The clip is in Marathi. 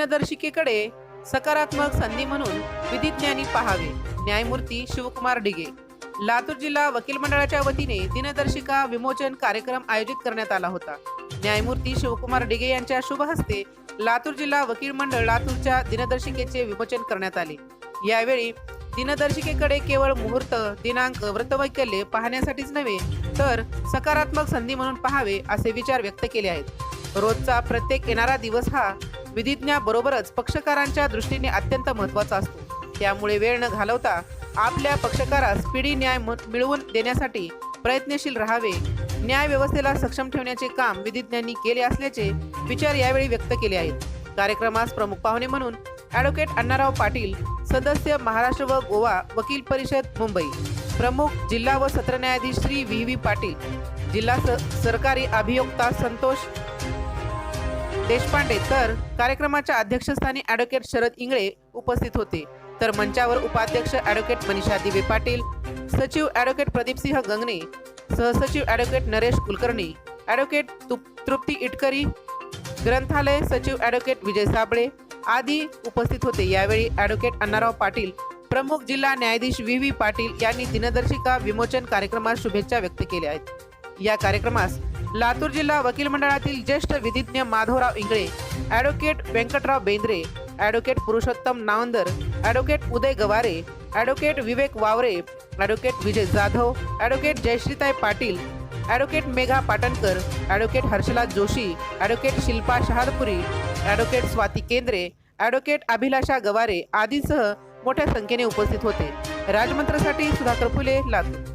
दिनदर्शिकेकडे सकारात्मक संधी म्हणून विधिज्ञानी पाहावे. न्यायमूर्ती शिवकुमार डिगे. लातूर जिल्हा वकील मंडळाच्या वतीने दिनदर्शिका विमोचन कार्यक्रम आयोजित करण्यात आला होता. न्यायमूर्ती शिवकुमार डिगे यांच्या शुभ हस्ते लातूर जिल्हा वकील मंडळ लातूरच्या दिनदर्शिकेचे विमोचन करण्यात आले. यावेळी दिनदर्शिकेकडे केवळ मुहूर्त दिनांक व्रतवैकल्य पाहण्यासाठीच नव्हे तर सकारात्मक संधी म्हणून पाहावे असे विचार व्यक्त केले आहेत. रोजचा प्रत्येक येणारा दिवस हा विधिज्ञाबरोबरच पक्षकारांच्या दृष्टीने अत्यंत महत्त्वाचा असतो. त्यामुळे वेळ न घालवता आपल्या पक्षकारास पिढी न्याय मिळवून देण्यासाठी प्रयत्नशील राहावे. न्याय व्यवस्थेला सक्षम ठेवण्याचे काम विधिज्ञांनी केले असल्याचे विचार यावेळी व्यक्त केले आहेत. कार्यक्रमास प्रमुख पाहुणे म्हणून ॲडव्होकेट अण्णाराव पाटील सदस्य महाराष्ट्र व गोवा वकील परिषद मुंबई. प्रमुख जिल्हा व सत्र न्यायाधीश श्री व्ही व्ही पाटील जिल्हा स- सरकारी अभियोक्ता संतोष देशपांडे तर कार्यक्रमाच्या अध्यक्षस्थानी ॲडव्होकेट शरद इंगळे उपस्थित होते. तर मंचावर उपाध्यक्ष ॲडव्होकेट मनीषा दिवे पाटील सचिव ॲडव्होकेट प्रदीपसिंह गंगणे सहसचिव ॲडव्होकेट नरेश कुलकर्णी ॲडव्होकेट तृप्ती इटकरी ग्रंथालय सचिव ॲडव्होकेट विजय साबळे आदी उपस्थित होते. यावेळी ॲडव्होकेट अण्णाराव पाटील प्रमुख जिल्हा न्यायाधीश व्ही व्ही पाटील यांनी दिनदर्शिका विमोचन कार्यक्रमास शुभेच्छा व्यक्त केल्या आहेत. या कार्यक्रमास लातूर जिल्हा वकील मंडळातील ज्येष्ठ विधिज्ञ Madhavrao Ingale advocate Vyankatrao Bendre advocate Purushottam Navandar advocate Uday Gaware advocate Vivek Waware advocate Vijay Jadhav advocate जयश्रीताई Patil advocate Megha Patankar advocate Harshala Joshi advocate Shilpa Shahadpuri advocate Swati Kendre advocate Abhilasha Gaware आदींसह मोठ्या संख्येने उपस्थित होते. राजमंत्रसाठी सुधाकर फुले लातूर.